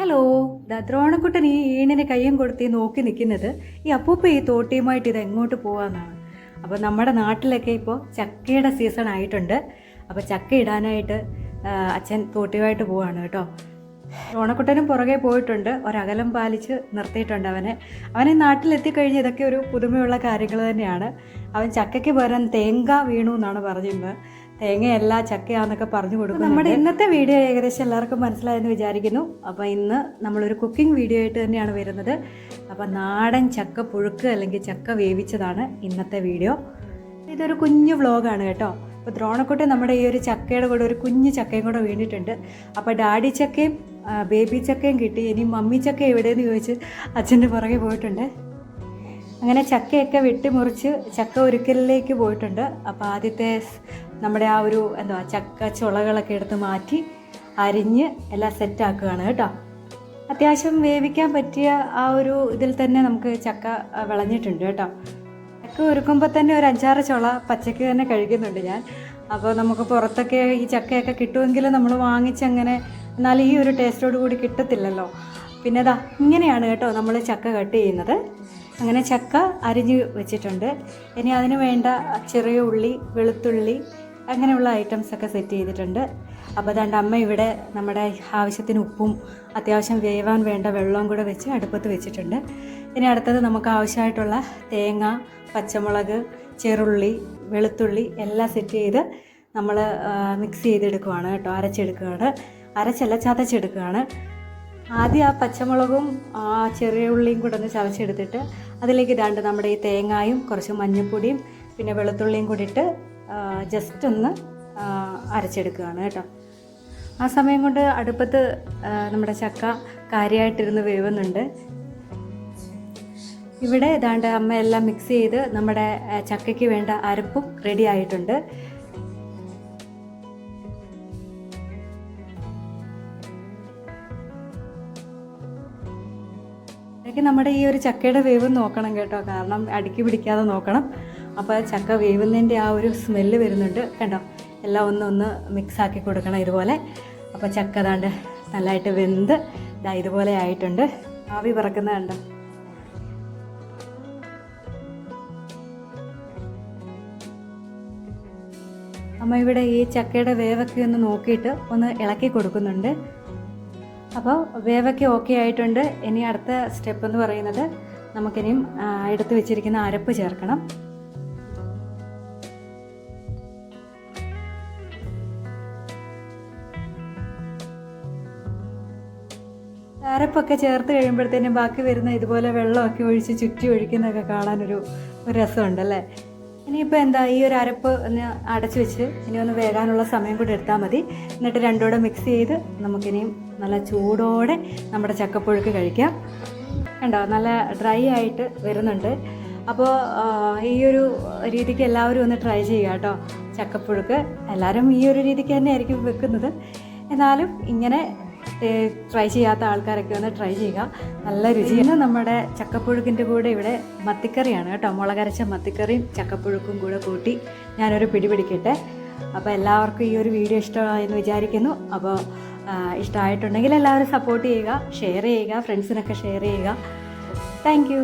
Hello ദാ ദ്രോണക്കുട്ടൻ ഈ ഈണിന് കയ്യും കൊടുത്ത് നോക്കി നിൽക്കുന്നത് ഈ അപ്പൂപ്പ ഈ തോട്ടിയുമായിട്ട് ഇത് എങ്ങോട്ട് പോകാമെന്നാണ് അപ്പോൾ നമ്മുടെ നാട്ടിലൊക്കെ ഇപ്പോൾ ചക്കയുടെ സീസൺ ആയിട്ടുണ്ട്. അപ്പോൾ ചക്ക ഇടാനായിട്ട് അച്ഛൻ തോട്ടിയുമായിട്ട് പോവാണ് കേട്ടോ. ഓണക്കുട്ടനും പുറകെ പോയിട്ടുണ്ട്. ഒരകലം പാലിച്ച് നിർത്തിയിട്ടുണ്ട് അവനെ. അവനെ നാട്ടിലെത്തിക്കഴിഞ്ഞ് ഇതൊക്കെ ഒരു പുതുമയുള്ള കാര്യങ്ങൾ തന്നെയാണ്. അവൻ ചക്കയ്ക്ക് പകരം തേങ്ങ വീണു എന്നാണ് പറഞ്ഞിരുന്നത്. തേങ്ങയല്ല ചക്കയാന്നൊക്കെ പറഞ്ഞു കൊടുക്കും നമ്മുടെ ഇന്നത്തെ വീഡിയോ ഏകദേശം എല്ലാവർക്കും മനസ്സിലായെന്ന് വിചാരിക്കുന്നു. അപ്പോൾ ഇന്ന് നമ്മളൊരു കുക്കിംഗ് വീഡിയോ ആയിട്ട് തന്നെയാണ് വരുന്നത്. അപ്പോൾ നാടൻ ചക്ക പുഴുക്ക് അല്ലെങ്കിൽ ചക്ക വേവിച്ചതാണ് ഇന്നത്തെ വീഡിയോ. ഇതൊരു കുഞ്ഞു വ്ളോഗാണ് കേട്ടോ. അപ്പോൾ ദ്രോണക്കുട്ടി നമ്മുടെ ഈ ഒരു ചക്കയുടെ കൂടെ ഒരു കുഞ്ഞു ചക്കയും കൂടെ വീണിട്ടുണ്ട് അപ്പോൾ ഡാഡി ചക്കയും ബേബി ചക്കയും കിട്ടി. ഇനി മമ്മി ചക്ക എവിടെയെന്ന് ചോദിച്ച് അച്ഛന്റെ പുറകെ പോയിട്ടുണ്ട്. അങ്ങനെ ചക്കയൊക്കെ വെട്ടിമുറിച്ച് ചക്ക ഒരുക്കലിലേക്ക് പോയിട്ടുണ്ട്. അപ്പോൾ ആദ്യത്തെ നമ്മുടെ ആ ഒരു എന്താ ചക്ക ചുളകളൊക്കെ എടുത്ത് മാറ്റി അരിഞ്ഞ് എല്ലാം സെറ്റാക്കുകയാണ് കേട്ടോ. അത്യാവശ്യം വേവിക്കാൻ പറ്റിയ ആ ഒരു ഇതിൽ തന്നെ നമുക്ക് ചക്ക വിളഞ്ഞിട്ടുണ്ട് കേട്ടോ. ചക്ക ഒരുക്കുമ്പോൾ തന്നെ ഒരു അഞ്ചാറ് ചുള പച്ചക്ക് തന്നെ കഴിക്കുന്നുണ്ട് ഞാൻ. അപ്പോൾ നമുക്ക് പുറത്തൊക്കെ ഈ ചക്കയൊക്കെ കിട്ടുമെങ്കിൽ നമ്മൾ വാങ്ങിച്ചങ്ങനെ എന്നാൽ ഈ ഒരു ടേസ്റ്റോട് കൂടി കിട്ടത്തില്ലല്ലോ. പിന്നെ ദാ ഇങ്ങനെയാണ് കേട്ടോ നമ്മൾ ചക്ക കട്ട് ചെയ്യുന്നത്. അങ്ങനെ ചക്ക അരിഞ്ഞ് വെച്ചിട്ടുണ്ട്. ഇനി അതിന് വേണ്ട ചെറിയ ഉള്ളി വെളുത്തുള്ളി അങ്ങനെയുള്ള ഐറ്റംസ് ഒക്കെ സെറ്റ് ചെയ്തിട്ടുണ്ട്. അപ്പോൾ അതുകൊണ്ട് അമ്മ ഇവിടെ നമ്മുടെ ആവശ്യത്തിന് ഉപ്പും അത്യാവശ്യം വേവാൻ വേണ്ട വെള്ളവും കൂടെ വെച്ച് അടുപ്പത്ത് വെച്ചിട്ടുണ്ട്. ഇനി അടുത്തത് നമുക്ക് ആവശ്യമായിട്ടുള്ള തേങ്ങ പച്ചമുളക് ചെറുള്ളി വെളുത്തുള്ളി എല്ലാം സെറ്റ് ചെയ്ത് നമ്മൾ മിക്സ് ചെയ്തെടുക്കുവാണ് കേട്ടോ. അരച്ചെടുക്കുകയാണ്. അരച്ചല്ല ചതച്ചെടുക്കുകയാണ്. ആദ്യം ആ പച്ചമുളകും ആ ചെറിയ ഉള്ളിയും കൂടെ ഒന്ന് ചതച്ചെടുത്തിട്ട് അതിലേക്ക് ഇതാണ്ട് നമ്മുടെ ഈ തേങ്ങായും കുറച്ച് മഞ്ഞൾപ്പൊടിയും പിന്നെ വെളുത്തുള്ളിയും കൂടി ഇട്ട് ജസ്റ്റ് ഒന്ന് അരച്ചെടുക്കുകയാണ് കേട്ടോ. ആ സമയം കൊണ്ട് അടുപ്പത്ത് നമ്മുടെ ചക്ക കാര്യമായിട്ടിരുന്ന് വേവുന്നുണ്ട്. ഇവിടെ ഇതാണ്ട് അമ്മ എല്ലാം മിക്സ് ചെയ്ത് നമ്മുടെ ചക്കയ്ക്ക് വേണ്ട അരപ്പും റെഡി ആയിട്ടുണ്ട്. ഇടയ്ക്ക് നമ്മുടെ ഈ ഒരു ചക്കയുടെ വേവ് നോക്കണം കേട്ടോ. കാരണം അടുക്കി പിടിക്കാതെ നോക്കണം. അപ്പോൾ ചക്ക വേവുന്നതിന്റെ ആ ഒരു സ്മെല്ല് വരുന്നുണ്ട് കണ്ടോ? എല്ലാം ഒന്ന് ഒന്ന് മിക്സ് ആക്കി കൊടുക്കണം ഇതുപോലെ. അപ്പോൾ ചക്ക ദാണ്ട് നല്ലതായിട്ട് വെന്ത് ഇതാ ഇതുപോലെ ആയിട്ടുണ്ട്. ആവി പറക്കുന്ന കണ്ടോ? അമ്മ ഇവിടെ ഈ ചക്കയുടെ വേവൊക്കെ ഒന്ന് നോക്കിയിട്ട് ഒന്ന് ഇളക്കി കൊടുക്കുന്നുണ്ട്. അപ്പോൾ വേവൊക്കെ ഓക്കെ ആയിട്ടുണ്ട്. ഇനി അടുത്ത സ്റ്റെപ്പ് എന്ന് പറയുന്നത് നമുക്കിനിയും എടുത്തു വെച്ചിരിക്കുന്ന അരപ്പ് ചേർക്കണം. അരപ്പൊക്കെ ചേർത്ത് കഴിയുമ്പോഴത്തേനും ബാക്കി വരുന്ന ഇതുപോലെ വെള്ളമൊക്കെ ഒഴിച്ച് ചുറ്റി ഒഴിക്കുന്നതൊക്കെ കാണാനൊരു രസമുണ്ടല്ലേ? ഇനിയിപ്പോൾ എന്താ ഈ ഒരു അരപ്പ് ഒന്ന് അടച്ചു വെച്ച് ഇനി ഒന്ന് വേകാനുള്ള സമയം കൂടി എടുത്താൽ മതി. എന്നിട്ട് രണ്ടോടെ മിക്സ് ചെയ്ത് നമുക്കിനിയും നല്ല ചൂടോടെ നമ്മുടെ ചക്കപ്പുഴുക്ക് കഴിക്കാം. കണ്ടോ? നല്ല ഡ്രൈ ആയിട്ട് വരുന്നുണ്ട്. അപ്പോൾ ഈ ഒരു രീതിക്ക് എല്ലാവരും ഒന്ന് ട്രൈ ചെയ്യുക കേട്ടോ ചക്കപ്പുഴുക്ക്. എല്ലാവരും ഈ ഒരു രീതിക്ക് തന്നെ ആയിരിക്കും വെക്കുന്നത്. എന്നാലും ഇങ്ങനെ ട്രൈ ചെയ്യാത്ത ആൾക്കാരൊക്കെ ഒന്ന് ട്രൈ ചെയ്യുക. നല്ല രുചിയാണ് നമ്മുടെ ചക്കപ്പുഴുക്കിന്റെ കൂടെ ഇവിടെ മത്തിക്കറിയാണ് കേട്ടോ. മുളകരച്ച മത്തിക്കറിയും ചക്കപ്പുഴുക്കും കൂടെ കൂട്ടി ഞാനൊരു പിടി പിടിക്കട്ടെ. അപ്പോൾ എല്ലാവർക്കും ഈ ഒരു വീഡിയോ ഇഷ്ടമായെന്ന് വിചാരിക്കുന്നു. അപ്പോൾ ഇഷ്ടമായിട്ടുണ്ടെങ്കിൽ എല്ലാവരും സപ്പോർട്ട് ചെയ്യുക ഷെയർ ചെയ്യുക ഫ്രണ്ട്സിനൊക്കെ ഷെയർ ചെയ്യുക. താങ്ക്